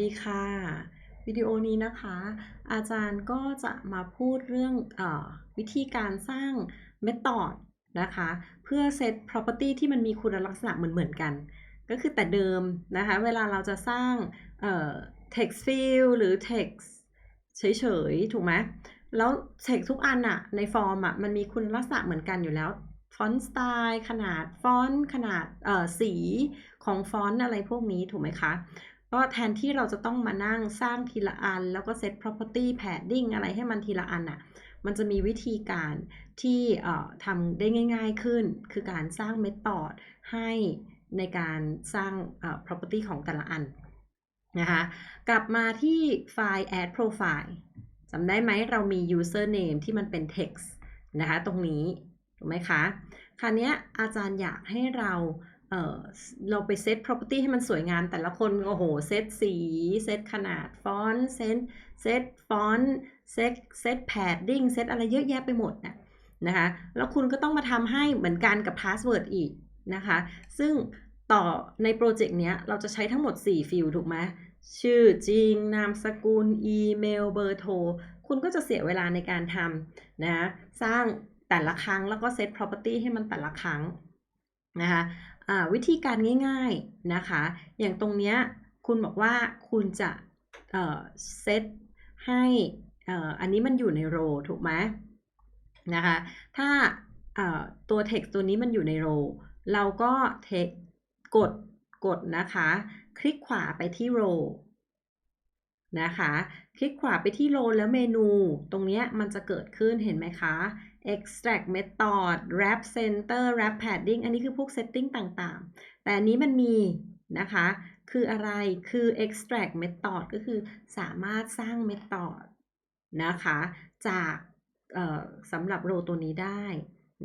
ดีค่ะ วิดีโอนี้นะคะ อาจารย์ก็จะมาพูดเรื่องอวิธีการสร้าง method นะคะ เพื่อเซต property ที่มันมีคุณลักษณะเหมือนๆกัน ก็คือแต่เดิมนะคะ เวลาเราจะสร้าง text field หรือ text เฉยๆ ถูกไหมแล้ว text ทุกอันอะในฟอร์มอะมันมีคุณลักษณะเหมือนกันอยู่แล้วฟอนต์สไตล์ขนาดฟอนต์ขนาดสีของฟอนต์อะไรพวกนี้ถูกไหมคะ ก็แทนที่เราจะต้องมานั่งสร้างทีละอัน แล้วก็เซต property padding อะไรให้มันทีละอันอะมันจะมีวิธีการที่ทำได้ง่าย ๆขึ้น คือการสร้าง method ให้ในการสร้าง property ของแต่ละอันนะคะกลับมาที่ไฟล์ add profile จำได้ไหมเรามี username ที่มันเป็น text นะคะ ตรงนี้ ถูกไหมคะ คราวนี้อาจารย์อยากให้เรา เออเราไปเซต property ให้มันสวยงาม แต่ละคนโอ้โหเซตสี เซตขนาดฟอนต์เซตเซตฟอนต์เซตเซตแพดดิ้งเซตอะไรเยอะแยะไปหมดนะนะคะแล้วคุณก็ต้องมาทำให้เหมือนกันกับพาสเวิร์ดอีกนะคะ ซึ่งต่อในโปรเจกต์เนี้ยเราจะใช้ทั้งหมด 4 ฟิลถูกไหมชื่อจริง นามสกุล อีเมล เบอร์โทร คุณก็จะเสียเวลาในการทำนะ สร้างแต่ละครั้งแล้วก็เซต property ให้มันแต่ละครั้ง นะคะวิธีการง่ายๆนะคะ อย่างตรงเนี้ยคุณบอกว่าคุณจะเซตให้อันนี้มันอยู่ในโรถูกไหมนะคะ ถ้าตัว text ตัวนี้มันอยู่ในโรเราก็ text กดกดนะคะ คลิกขวาไปที่โรนะคะ คลิกขวาไปที่โรแล้วเมนู ตรงนี้มันจะเกิดขึ้นเห็นไหมคะ extract method wrap center wrap padding อันนี้คือพวก setting ต่างๆ แต่อันนี้มันมีนะคะ คืออะไร คือ extract method ก็คือสามารถสร้าง method นะคะ จากสำหรับโรตัวนี้ได้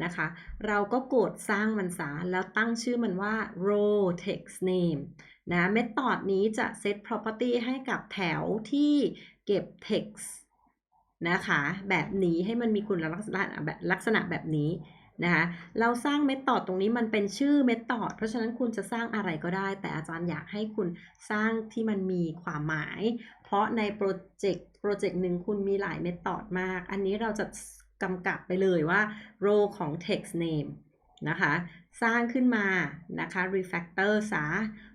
นะคะ เราก็กดสร้างมันซะแล้วตั้งชื่อมันว่า row text name นะ method นี้จะ set property ให้กับแถวที่เก็บ text นะคะ แบบนี้ให้มันมีคุณลักษณะแบบลักษณะแบบนี้นะคะเราสร้างเมธอดตรงนี้มันเป็นชื่อเมธอดเพราะฉะนั้นคุณจะสร้างอะไรก็ได้ แต่อาจารย์อยากให้คุณสร้างที่มันมีความหมาย เพราะในโปรเจกต์โปรเจกต์หนึ่งคุณมีหลายเมธอดมาก อันนี้เราจะกำกับไปเลยว่า role ของ text name นะคะ สร้างขึ้นมานะคะ refactor ซะ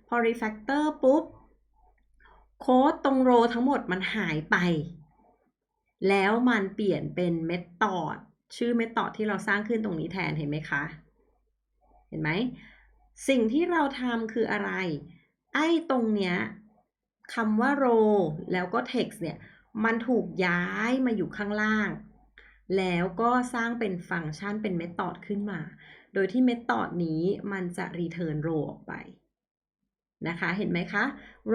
พอ refactor ปุ๊บ โค้ดตรง row ทั้งหมดมันหายไป แล้วมันเปลี่ยนเป็นเมธอดชื่อเมธอดที่เราสร้างขึ้นตรงนี้แทนเห็นไหมคะ เห็นไหม สิ่งที่เราทำคืออะไร ไอ้ตรงเนี้ยคำว่า row แล้วก็ text เนี่ย มันถูกย้ายมาอยู่ข้างล่าง แล้วก็สร้างเป็นฟังก์ชันเป็นเมธอดขึ้นมา โดยที่เมธอดนี้มันจะ return row ออกไป นะคะ เห็นไหมคะ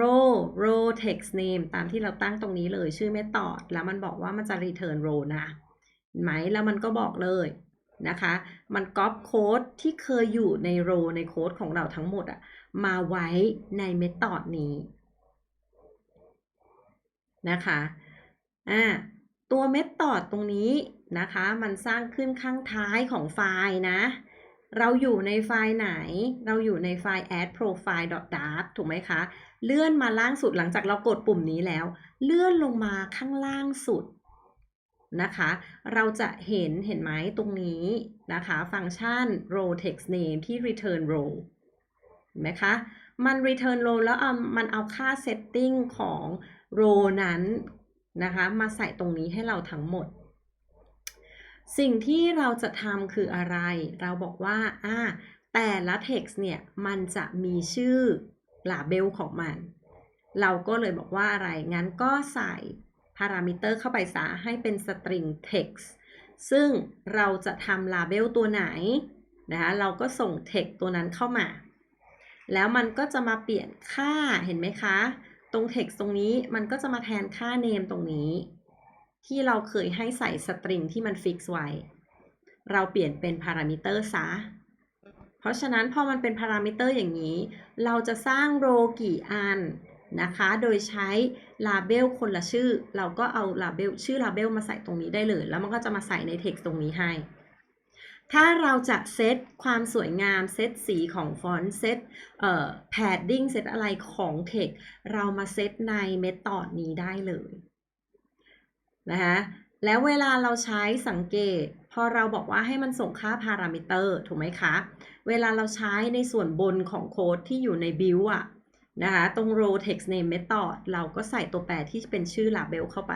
row row text name ตามที่เราตั้งตรงนี้เลยชื่อ method แล้วมันบอกว่ามันจะ return row นะเห็นไหมแล้วมันก็บอกเลยนะคะ มันก๊อปโค้ดที่เคยอยู่ใน row ในโค้ดของเราทั้งหมดอะมาไว้ใน method นี้นะคะอ่าตัว method ตรงนี้นะคะ มันสร้างขึ้นข้างท้ายของไฟล์นะ เราอยู่ในไฟล์ไหน เราอยู่ในไฟล์ add profile dart ถูกไหมคะ เลื่อนมาล่างสุดหลังจากเรากดปุ่มนี้แล้ว เลื่อนลงมาข้างล่างสุดนะคะ เราจะเห็นเห็นไหมตรงนี้นะคะ ฟังก์ชัน row text name ที่ return row เห็นไหมคะ มัน return row แล้วมันเอาค่า setting ของ row นั้นนะคะ มาใส่ตรงนี้ให้เราทั้งหมด สิ่งที่เราจะทำคืออะไร เราบอกว่าอ่าแต่ละ text เนี่ย มันจะมีชื่อ label ของมัน เราก็เลยบอกว่าอะไร งั้นก็ใส่พารามิเตอร์เข้าไปซะให้เป็น string text ซึ่งเราจะทำ label ตัวไหนนะคะเราก็ส่ง text ตัวนั้นเข้ามา แล้วมันก็จะมาเปลี่ยนค่าเห็นไหมคะ ตรง text ตรงนี้มันก็จะมาแทนค่า name ตรงนี้ ที่เราเคยให้ใส่สตริงที่มันฟิกซ์ไว้ เราเปลี่ยนเป็นพารามิเตอร์ซะ เพราะฉะนั้นพอมันเป็นพารามิเตอร์อย่างนี้ เราจะสร้างโรกี่อันนะคะ โดยใช้ลาเบลคนละชื่อ เราก็เอาลาเบลชื่อลาเบลมาใส่ตรงนี้ได้เลย แล้วมันก็จะมาใส่ในเท็กซ์ตรงนี้ให้ ถ้าเราจะเซตความสวยงาม เซตสีของฟอนต์ เซตเอ่อแพดดิ้งเซตอะไรของ text เรามาเซตในเมธอดนี้ได้เลย นะคะแล้วเวลาเราใช้สังเกต พอเราบอกว่าให้มันส่งค่าพารามิเตอร์ถูกไหมคะ เวลาเราใช้ในส่วนบนของโค้ดที่อยู่ใน build อะนะคะตรง row text name method เราก็ใส่ตัวแปรที่เป็นชื่อ label เข้าไป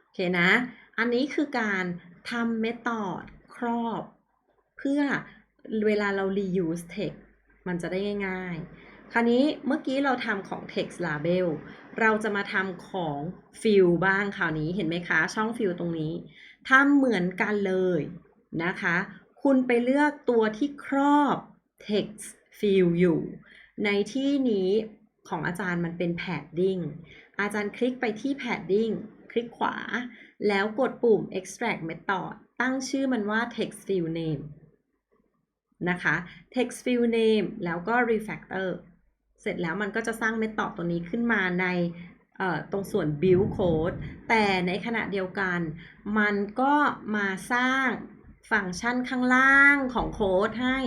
โอเคนะ อันนี้คือการทำ method ครอบ เพื่อเวลาเรา reuse text มันจะได้ง่ายๆ คราวนี้เมื่อกี้เราทำของ text label เราจะมาทำของ fill บ้างคราวนี้เห็นไหมคะ ช่อง fill ตรงนี้ทำเหมือนกันเลยนะคะ คุณไปเลือกตัวที่ครอบ text fill อยู่ ในที่นี้ของอาจารย์มันเป็น padding อาจารย์คลิกไปที่ padding คลิกขวา แล้วกดปุ่ม extract method ตั้งชื่อมันว่า text fill name นะคะ text fill name แล้วก็ refactor เสร็จแล้วมันก็จะสร้าง method ตัวนี้ขึ้นมาในตรงส่วน build code แต่ในขณะเดียวกัน มันก็มาสร้างฟังก์ชันข้างล่างของโค้ดให้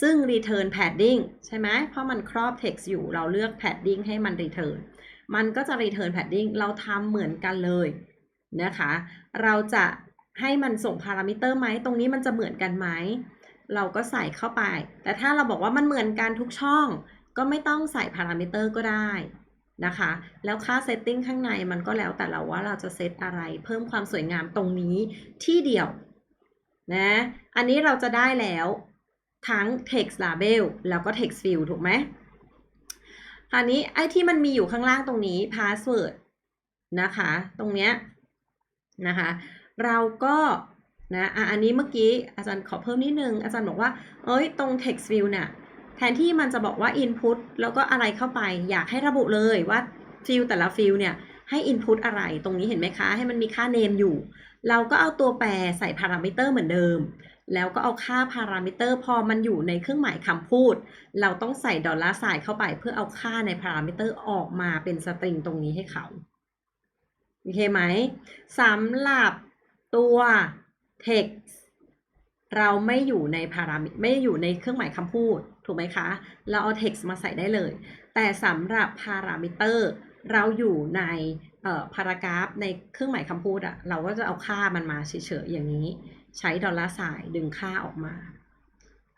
ซึ่ง return padding ใช่ไหม เพราะมันครอบ text อยู่ เราเลือก padding ให้มัน return มันก็จะ return padding เราทำเหมือนกันเลยนะคะ เราจะให้มันส่งพารามิเตอร์ไหม ตรงนี้มันจะเหมือนกันไหม เราก็ใส่เข้าไป แต่ถ้าเราบอกว่ามันเหมือนกันทุกช่อง ก็ไม่ต้องใส่พารามิเตอร์ก็ได้นะคะ แล้วค่าเซตติ้งข้างในมันก็แล้วแต่เราว่าเราจะเซตอะไรเพิ่มความสวยงามตรงนี้ที่เดียวนะ อันนี้เราจะได้แล้วทั้ง text label แล้วก็ text field ถูกไหมคราวนี้ไอ้ที่มันมีอยู่ข้างล่างตรงนี้ password นะคะ ตรงเนี้ยนะคะ เราก็นะอะอันนี้เมื่อกี้อาจารย์ขอเพิ่มนิดนึง อาจารย์บอกว่า เอ้ย ตรง text field เนี่ย แทนที่มันจะบอกว่า input แล้วก็อะไรเข้าไป อยากให้ระบุเลยว่า field แต่ละ field เนี่ยให้ input อะไรตรงนี้เห็นไหมคะ ให้มันมีค่า name อยู่ เราก็เอาตัวแปรใส่พารามิเตอร์เหมือนเดิม แล้วก็เอาค่าพารามิเตอร์พอมันอยู่ในเครื่องหมายคำพูด เราต้องใส่ดอลลาร์ไซน์เข้าไป เพื่อเอาค่าในพารามิเตอร์ออกมาเป็นสตริงตรงนี้ให้เขาโอเคไหมสำหรับตัว text เราไม่อยู่ในพารามิไม่อยู่ในเครื่องหมายคำพูด ถูกไหมคะ เราเอา text มาใส่ได้เลย แต่สำหรับพารามิเตอร์เราอยู่ในพารากราฟในเครื่องหมายคำพูดอะเราก็จะเอาค่ามันมาเฉยๆอย่างนี้ ใช้ดอลลาร์สายดึงค่าออกมา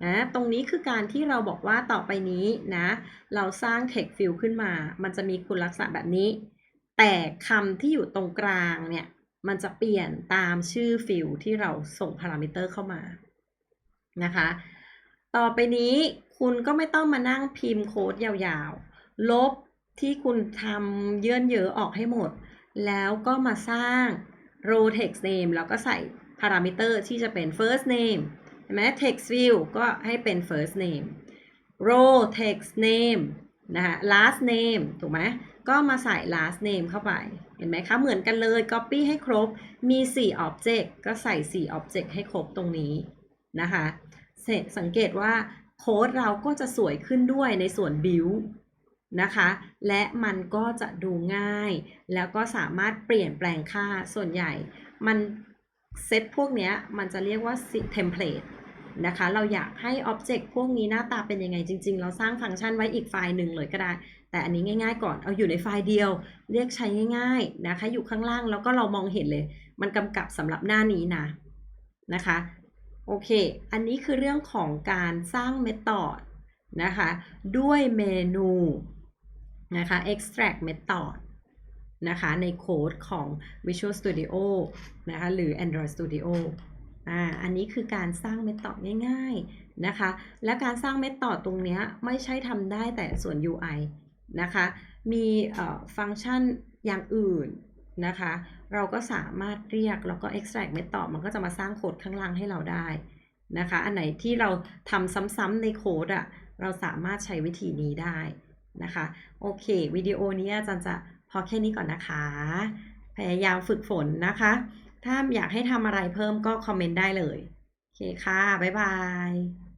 นะตรงนี้คือการที่เราบอกว่าต่อไปนี้นะ เราสร้าง text field ขึ้นมา มันจะมีคุณลักษณะแบบนี้ แต่คำที่อยู่ตรงกลางเนี่ย มันจะเปลี่ยนตามชื่อฟิลที่เราส่งพารามิเตอร์เข้ามานะคะ ต่อไปนี้คุณก็ไม่ต้องมานั่งพิมพ์โค้ดยาวๆ ลบที่คุณทำเยื่อนเยอะออกให้หมด แล้วก็มาสร้าง row text name แล้วก็ใส่พารามิเตอร์ที่จะเป็น first name เห็นไหม text field ก็ให้เป็น first name row text name นะคะ last name ถูกไหมก็มาใส่ last name เข้าไป เห็นไหมคะ เหมือนกันเลย copy ให้ครบ มี 4 object ก็ใส่ 4 object ให้ครบตรงนี้นะคะ สร็จสังเกตว่าโค้ดเราก็จะสวยขึ้นด้วยในส่วน build นะคะ และมันก็จะดูง่าย แล้วก็สามารถเปลี่ยนแปลงค่าส่วนใหญ่ มันเซตพวกนี้มันจะเรียกว่า template นะคะ เราอยากให้ object พวกนี้หน้าตาเป็นยังไงจริง ๆ เราสร้างฟังก์ชันไว้อีกไฟล์หนึ่งเลยก็ได้ แต่อันนี้ง่าย ๆ ก่อน เอาอยู่ในไฟล์เดียว เรียกใช้ง่าย ๆนะคะ อยู่ข้างล่างแล้วก็เรามองเห็นเลย มันกำกับสำหรับหน้านี้นะนะคะ โอเค อันนี้คือเรื่องของการสร้าง method นะคะ ด้วยเมนูนะคะ extract method นะคะในโค้ดของ Visual Studio นะคะหรือ Android Studio อ่าอันนี้คือการสร้างเมธอดง่ายๆนะคะ และการสร้างเมธอดตรงนี้ไม่ใช่ทำได้แต่ส่วน UI นะคะ มีฟังก์ชันอย่างอื่นนะคะ เราก็สามารถเรียกแล้วก็ extract method มันก็จะมาสร้างโค้ดข้างล่างให้เราได้นะคะ อันไหนที่เราทำซ้ำๆในโค้ดอะเราสามารถใช้วิธีนี้ได้นะคะ โอเค วิดีโอนี้อาจารย์จะพอแค่นี้ก่อนนะคะ พยายามฝึกฝนนะคะ ถ้าอยากให้ทำอะไรเพิ่มก็คอมเมนต์ได้เลย โอเคค่ะ บ๊ายบาย